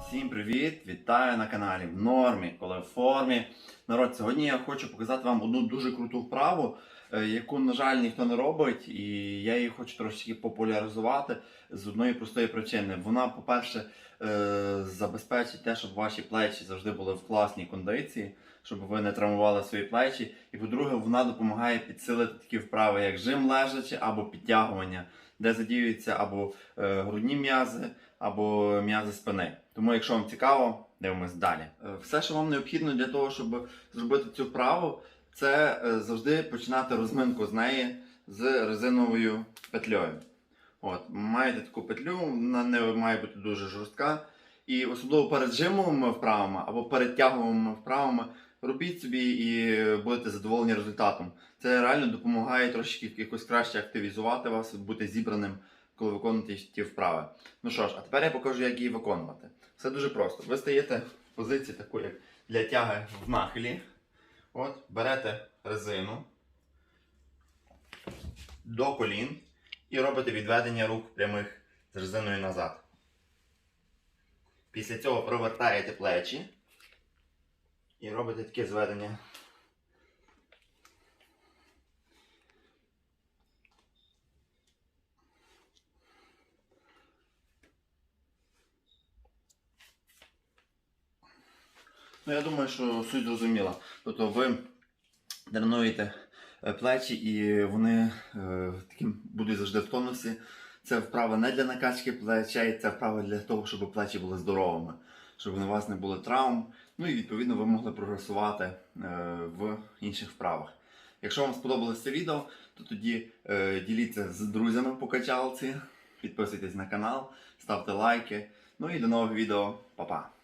Всім привіт! Вітаю на каналі в нормі, коли в формі. Народ, сьогодні я хочу показати вам одну дуже круту вправу, е, яку, на жаль, ніхто не робить, і я її хочу трошки популяризувати з одної простої причини. Вона, по-перше, е, забезпечить те, щоб ваші плечі завжди були в класній кондиції, щоб ви не травмували свої плечі. І по-друге, вона допомагає підсилити такі вправи, як жим лежачи або підтягування де задіюються або е, грудні м'язи, або м'язи спини. Тому, якщо вам цікаво, дивимось далі. Е, Все, що вам необхідно для того, щоб зробити цю вправу, це е, завжди починати розминку з неї з резиновою петлею. От, маєте таку петлю, вона не має бути дуже жорстка. І особливо перед жимовими вправами або перед тяговими вправами робіть собі і будете задоволені результатом. Це реально допомагає трошки якось краще активізувати вас, бути зібраним, коли виконуєте ті вправи. Ну що ж, а тепер я покажу, як її виконувати. Все дуже просто. Ви стаєте в позиції таку, як для тяги в нахилі. От, берете резину до колін і робите відведення рук прямих з резиною назад. Після цього провертаєте плечі і робите таке зведення. Ну, я думаю, що суть зрозуміла. Тобто ви тренуєте е, плечі і вони е, таким будуть завжди в тонусі. Це вправа не для накачки плечей, це вправа для того, щоб плечі були здоровими, щоб у вас не було травм. Ну і відповідно ви могли прогресувати е, в інших вправах. Якщо вам сподобалось це відео, то тоді е, діліться з друзями по качалці, підписуйтесь на канал, ставте лайки. Ну і до нових відео, Па-па!